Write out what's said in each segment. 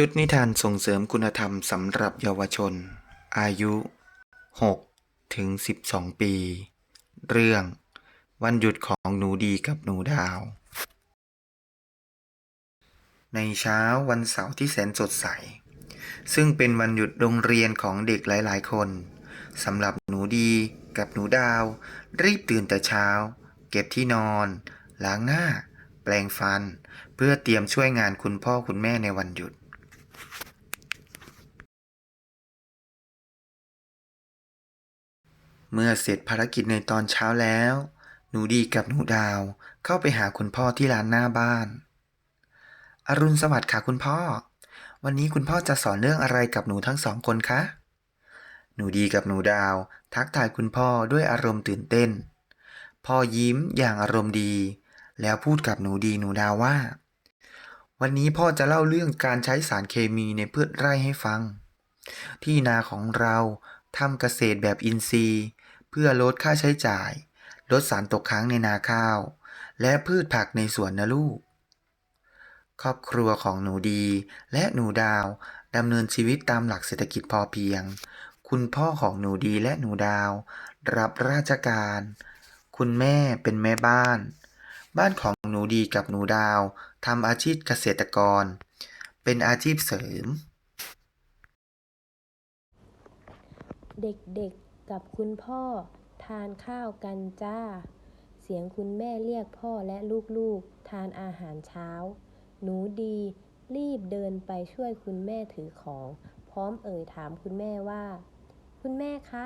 จุดนิทานส่งเสริมคุณธรรมสำหรับเยาวชน อายุ 6 ถึง 12 ปี เรื่อง วันหยุดของหนูดีกับหนูดาว ในเช้าวันเสาร์ที่แสนสดใส ซึ่งเป็นวันหยุดโรงเรียนของเด็กหลาย ๆ คนสำหรับหนูดีกับหนูดาว รีบตื่นแต่เช้า เก็บที่นอน ล้างหน้า แปลงฟัน เพื่อเตรียมช่วยงานคุณพ่อคุณแม่ในวันหยุด เมื่อเสร็จภารกิจในตอนเช้าแล้ว หนูดีกับหนูดาวเข้าไปหาคุณพ่อที่ร้านหน้าบ้าน อรุณสวัสดิ์ค่ะคุณพ่อ วันนี้คุณพ่อจะสอนเรื่องอะไรกับหนูทั้งสองคนคะ หนูดีกับหนูดาว ทักทายคุณพ่อด้วยอารมณ์ตื่นเต้น พ่อยิ้มอย่างอารมณ์ดี แล้วพูดกับหนูดีหนูดาวว่า วันนี้พ่อจะเล่าเรื่องการใช้สารเคมีในพืชไร่ให้ฟัง ที่นาของเรา ทำเกษตรแบบอินทรีย์ เพื่อลดค่าใช้จ่าย ลดสารตกค้างในนาข้าว และพืชผักในสวนนะลูก ครอบครัวของหนูดีและหนูดาวดำเนินชีวิตตามหลักเศรษฐกิจพอเพียง คุณพ่อของหนูดีและหนูดาว รับราชการ คุณแม่เป็นแม่บ้าน บ้านของหนูดีกับหนูดาวทำอาชีพเกษตรกร เป็นอาชีพเสริม เด็กๆกับคุณพ่อทานข้าวกันจ้า เสียงคุณแม่เรียกพ่อและลูกๆ ทานอาหารเช้า หนูดีรีบเดินไปช่วยคุณแม่ถือของ พร้อมเอ่ยถามคุณแม่ว่า คุณแม่คะ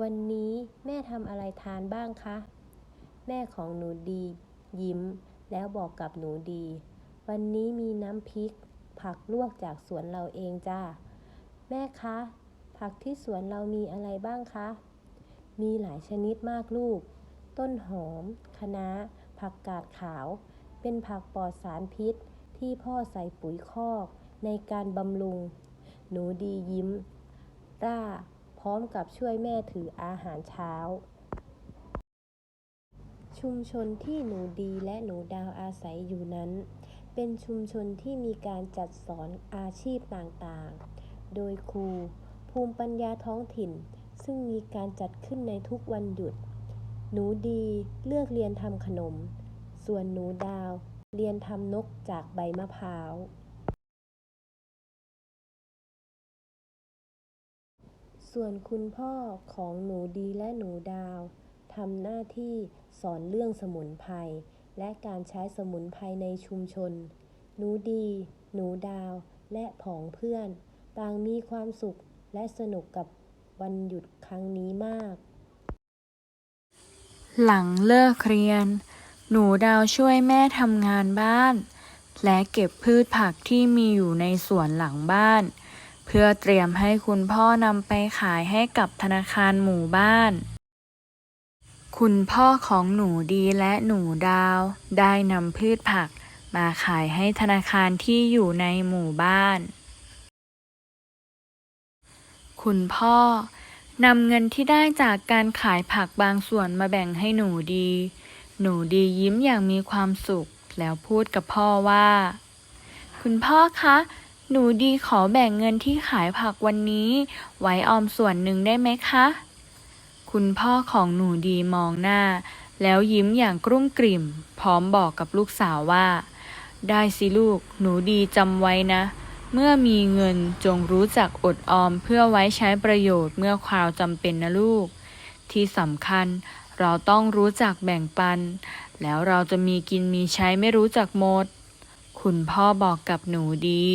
วันนี้แม่ทำอะไรทานบ้างคะ แม่ของหนูดี ยิ้ม แล้วบอกกับหนูดี วันนี้มีน้ำพริก ผักลวกจากสวนเราเองจ้า แม่คะ ผักที่สวนเรามีอะไรบ้างคะ มีหลายชนิดมากลูก ต้นหอม คะน้า ผักกาดขาว เป็นผักปลอดสารพิษที่พ่อใส่ปุ๋ยคอกในการบำรุง หนูดียิ้ม ร่า พร้อมกับช่วยแม่ถืออาหารเช้า ชุมชนที่หนูดีและหนูดาวอาศัยอยู่นั้น เป็นชุมชนที่มีการจัดสอนอาชีพต่างๆ โดยครู ภูมิปัญญาท้องถิ่น ซึ่งมีการจัดขึ้นในทุกวันหยุด หนูดีเลือกเรียนทำขนม ส่วนหนูดาว เรียนทำนกจากใบมะพร้าว ส่วนคุณพ่อของหนูดีและหนูดาวทำหน้าที่สอนเรื่องสมุนไพรและการใช้สมุนไพรในชุมชน หนูดี หนูดาว และผองเพื่อน ต่างมีความสุข และสนุกกับวันหยุดครั้งนี้มาก หลังเลิกเรียน หนูดาวช่วยแม่ทำงานบ้าน และเก็บพืชผักที่มีอยู่ในสวนหลังบ้าน เพื่อเตรียมให้คุณพ่อนำไปขายให้กับธนาคารหมู่บ้าน คุณพ่อของหนูดีและหนูดาว ได้นำพืชผักมาขายให้ธนาคารที่อยู่ในหมู่บ้าน คุณพ่อนำเงินที่ได้จากการขายผักบางส่วนมาแบ่งให้หนูดี หนูดียิ้มอย่างมีความสุข แล้วพูดกับพ่อว่า คุณพ่อคะ หนูดีขอแบ่งเงินที่ขายผักวันนี้ ไว้ออมส่วนหนึ่งได้ไหมคะ คุณพ่อของหนูดีมองหน้า แล้วยิ้มอย่างกรุ้มกริ่ม พร้อมบอกกับลูกสาวว่า ได้สิลูก หนูดีจำไว้นะ เมื่อมีเงินจงรู้จักอดออมเพื่อไว้ใช้ประโยชน์เมื่อคราวจำเป็นนะลูก ที่สำคัญเราต้องรู้จักแบ่งปัน แล้วเราจะมีกินมีใช้ไม่รู้จักหมด คุณพ่อบอกกับหนูดี